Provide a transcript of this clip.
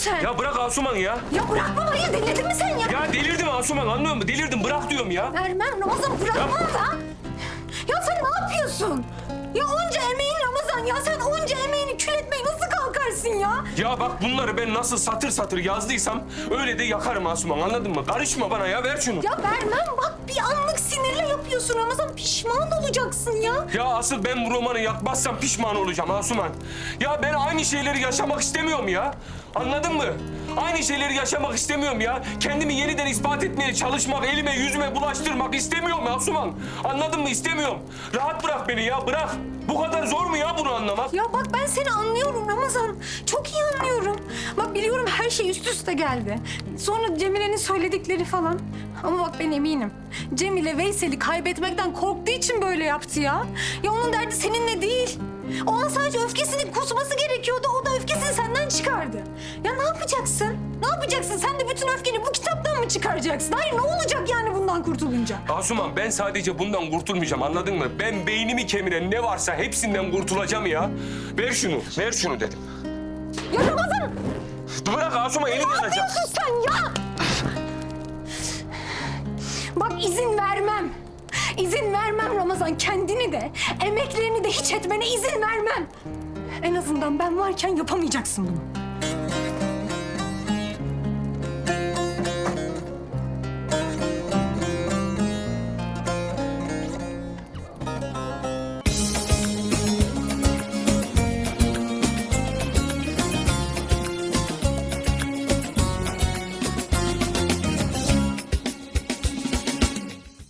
sen? Ya bırak Asuman ya. Ya bırakma hayır delirdin mi sen ya? Ya delirdim Asuman anlıyor musun? Delirdim bırak diyorum ya. Vermem Ramazan bırakmam da. Ya sen ne yapıyorsun? Ya onca emeğin Ramazan ya sen onca emeğini kül etmeye kalkarsın ya? Ya bak bunları ben nasıl satır satır yazdıysam öyle de yakarım Asuman anladın mı? Karışma bana ya ver şunu. Ya vermem bak bir anlık sinirle yapıyorsun Ramazan pişman olacaksın ya. Ya asıl ben bu romanı yakmazsam pişman olacağım Asuman. Ya ben aynı şeyleri yaşamak istemiyorum ya. Anladın mı? Aynı şeyleri yaşamak istemiyorum ya. Kendimi yeniden ispat etmeye çalışmak, elime yüzüme bulaştırmak istemiyorum Asuman. Anladın mı? İstemiyorum. Rahat bırak beni ya bırak. Bu kadar zor mu ya bunu anlamak? Ya bak ben seni anlıyorum üste geldi. Sonra Cemile'nin söyledikleri falan. Ama bak ben eminim. Cemile Veysel'i kaybetmekten korktuğu için böyle yaptı ya. Ya onun derdi seninle değil. O an sadece öfkesini kusması gerekiyordu. O da öfkesini senden çıkardı. Ya ne yapacaksın? Ne yapacaksın? Sen de bütün öfkeni bu kitaptan mı çıkaracaksın? Hayır ne olacak yani bundan kurtulunca? Asuman ben sadece bundan kurtulmayacağım anladın mı? Ben beynimi kemiren ne varsa hepsinden kurtulacağım ya. Ver şunu, ver şunu dedim. Ya Ramazan Bırak Asuman elini Ne yanacak. yapıyorsun sen ya? Bak izin vermem. İzin vermem Ramazan. Kendini de, emeklerini de hiç etmene izin vermem. En azından ben varken yapamayacaksın bunu.